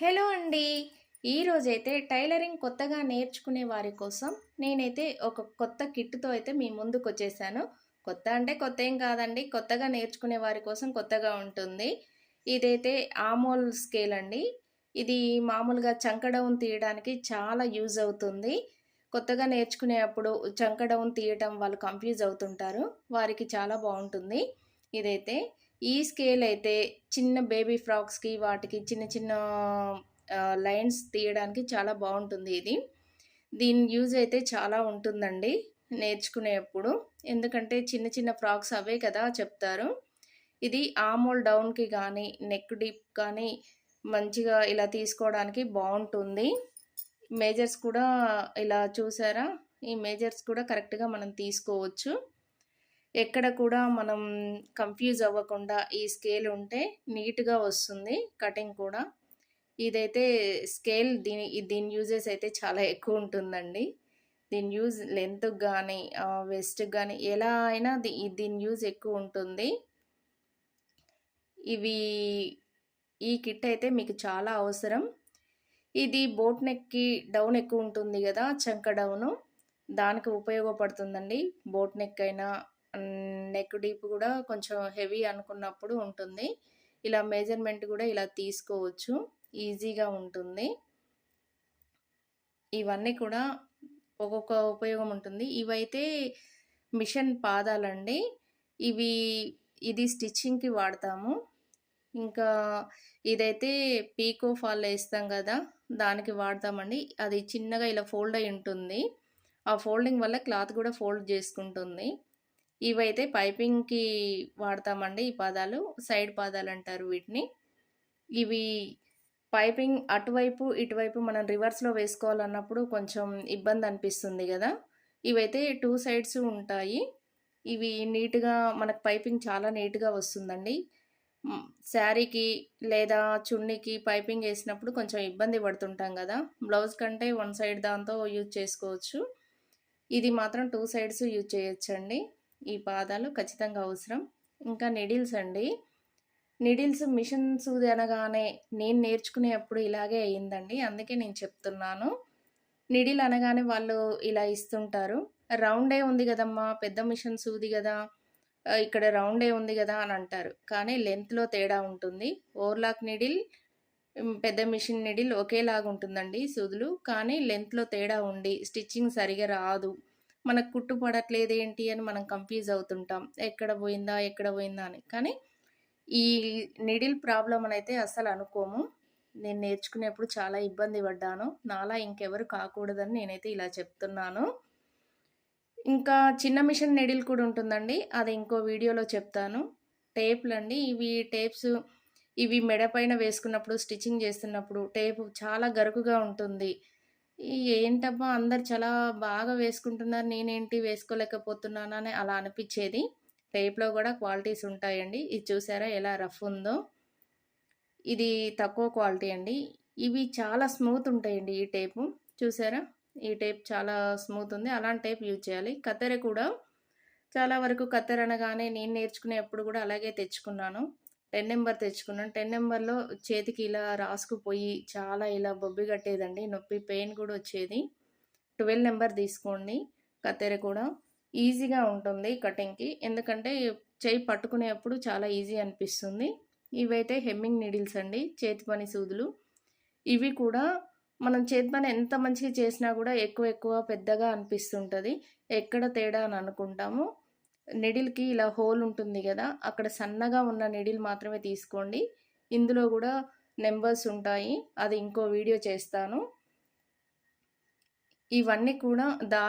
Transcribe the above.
Hello అండి. ఈరోజైతే tailoring కొత్తగా నేర్చుకునే వారి కోసం నేనైతే ఒక కొత్త కిట్తో అయితే మీ ముందుకు వచ్చేసాను కొత్త అంటే కొత్త ఏం కాదండి కొత్తగా నేర్చుకునే వారి కోసం కొత్తగా ఉంటుంది. ఇదైతే ఆమోల్ స్కేల్ అండి. ఇది మామూలుగా చంకడౌన్ తీయడానికి చాలా యూజ్ అవుతుంది. కొత్తగా నేర్చుకునేటప్పుడు చంకడౌన్ తీయటం వాళ్ళు కంఫ్యూజ్ అవుతుంటారు. వారికి చాలా బాగుంటుంది. ఇదైతే ఈ స్కేల్ అయితే చిన్న బేబీ ఫ్రాక్స్కి వాటికి చిన్న చిన్న లైన్స్ తీయడానికి చాలా బాగుంటుంది ఇది. దీని యూజ్ అయితే చాలా ఉంటుందండి నేర్చుకునేప్పుడు. ఎందుకంటే చిన్న చిన్న ఫ్రాక్స్ అవే కదా చెప్తారు. ఇది ఆమోల్ డౌన్కి కానీ నెక్ డీప్ కానీ మంచిగా ఇలా తీసుకోవడానికి బాగుంటుంది. మేజర్స్ కూడా ఇలా చూసారా? ఈ మేజర్స్ కూడా కరెక్ట్గా మనం తీసుకోవచ్చు. ఎక్కడ కూడా మనం కన్ఫ్యూజ్ అవ్వకుండా ఈ స్కేల్ ఉంటే నీట్గా వస్తుంది కటింగ్ కూడా. ఇదైతే స్కేల్ దీని దీని యూజెస్ అయితే చాలా ఎక్కువ ఉంటుందండి. దీని యూజ్ లెంత్కి కానీ వెస్ట్కి కానీ ఎలా అయినా దీని యూజ్ ఎక్కువ ఉంటుంది. ఇవి ఈ కిట్ అయితే మీకు చాలా అవసరం. ఇది బోట్ నెక్కి డౌన్ ఎక్కువ ఉంటుంది కదా చంక డౌను. దానికి ఉపయోగపడుతుందండి బోట్ నెక్ అయినా నెక్ డీప్ కూడా కొంచెం హెవీ అనుకున్నప్పుడు ఉంటుంది. ఇలా మెజర్మెంట్ కూడా ఇలా తీసుకోవచ్చు. ఈజీగా ఉంటుంది. ఇవన్నీ కూడా ఒక్కొక్క ఉపయోగం ఉంటుంది. ఇవైతే మిషన్ పాదాలండి. ఇవి ఇది స్టిచ్చింగ్కి వాడతాము. ఇంకా ఇదైతే పీకో ఫాల్ వేస్తాం కదా దానికి వాడతామండి. అది చిన్నగా ఇలా ఫోల్డ్ అయి ఉంటుంది. ఆ ఫోల్డింగ్ వల్ల క్లాత్ కూడా ఫోల్డ్ చేసుకుంటుంది. ఇవైతే పైపింగ్కి వాడతామండి ఈ పాదాలు సైడ్ పాదాలు అంటారు వీటిని. ఇవి పైపింగ్ అటువైపు ఇటువైపు మనం రివర్స్లో వేసుకోవాలన్నప్పుడు కొంచెం ఇబ్బంది అనిపిస్తుంది కదా. ఇవైతే టూ సైడ్స్ ఉంటాయి. ఇవి నీట్గా మనకు పైపింగ్ చాలా నీట్గా వస్తుందండి. శారీకి లేదా చున్నీకి పైపింగ్ వేసినప్పుడు కొంచెం ఇబ్బంది పడుతుంటాం కదా. బ్లౌజ్ కంటే వన్ సైడ్ దాంతో యూజ్ చేసుకోవచ్చు. ఇది మాత్రం టూ సైడ్స్ యూజ్ చేయొచ్చండి. ఈ పాదాలు ఖచ్చితంగా అవసరం. ఇంకా నిడిల్స్ అండి. నిడిల్స్ మిషన్ సూది అనగానే నేను నేర్చుకునేప్పుడు ఇలాగే అయ్యిందండి. అందుకే నేను చెప్తున్నాను. నిడిల్ అనగానే వాళ్ళు ఇలా ఇస్తుంటారు. రౌండే ఉంది కదమ్మా పెద్ద మిషన్ సూది కదా ఇక్కడ రౌండే ఉంది కదా అని అంటారు. కానీ లెంత్లో తేడా ఉంటుంది. ఓవర్లాక్ నిడిల్ పెద్ద మిషన్ నిడిల్ ఒకేలాగా ఉంటుందండి సూదులు. కానీ లెంత్లో తేడా ఉండి స్టిచ్చింగ్ సరిగా రాదు. మనకు కుట్టు పడట్లేదు ఏంటి అని మనం కంఫ్యూజ్ అవుతుంటాం. ఎక్కడ పోయిందా ఎక్కడ పోయిందా అని. కానీ ఈ నిడిల్ ప్రాబ్లం అని అయితే అస్సలు అనుకోము. నేను నేర్చుకునేప్పుడు చాలా ఇబ్బంది పడ్డాను. నాలా ఇంకెవరు కాకూడదని నేనైతే ఇలా చెప్తున్నాను. ఇంకా చిన్న మిషన్ నెడిల్ కూడా ఉంటుందండి. అది ఇంకో వీడియోలో చెప్తాను. టేప్లు అండి. ఇవి టేప్స్ ఇవి మెడ పైన వేసుకున్నప్పుడు స్టిచ్చింగ్ చేస్తున్నప్పుడు టేపు చాలా గరుకుగా ఉంటుంది. ఏంటబ్బా అందరు చాలా బాగా వేసుకుంటున్నారు నేనేంటి వేసుకోలేకపోతున్నాను అని అలా అనిపించేది. టేప్లో కూడా క్వాలిటీస్ ఉంటాయండి. ఇది చూసారా ఎలా రఫ్ ఉందో. ఇది తక్కువ క్వాలిటీ అండి. ఇవి చాలా స్మూత్ ఉంటాయండి ఈ టేపు. చూసారా? ఈ టేప్ చాలా స్మూత్ ఉంది. అలాంటి టేప్ యూజ్ చేయాలి. కత్తెర కూడా చాలా వరకు కత్తెర అనగానే నేను నేర్చుకునేప్పుడు కూడా అలాగే తెచ్చుకున్నాను. టెన్ నెంబర్ తెచ్చుకున్నాను. టెన్ నెంబర్లో చేతికి ఇలా రాసుకుపోయి చాలా ఇలా బొబ్బి కట్టేదండి. నొప్పి పెయిన్ కూడా వచ్చేది. ట్వెల్వ్ నెంబర్ తీసుకోండి. కత్తెర కూడా ఈజీగా ఉంటుంది కటింగ్కి. ఎందుకంటే చేయి పట్టుకునేప్పుడు చాలా ఈజీ అనిపిస్తుంది. ఇవైతే హెమ్మింగ్ నీడిల్స్ అండి. చేతి పని సూదులు. ఇవి కూడా మనం చేతి పని ఎంత మంచిగా చేసినా కూడా ఎక్కువ ఎక్కువ పెద్దగా అనిపిస్తుంటుంది. ఎక్కడ తేడా అని అనుకుంటాము. నెడిల్కి ఇలా హోల్ ఉంటుంది కదా అక్కడ సన్నగా ఉన్న నెడిల్ మాత్రమే తీసుకోండి. ఇందులో కూడా నెంబర్స్ ఉంటాయి అది ఇంకో వీడియో చేస్తాను. ఇవన్నీ కూడా దార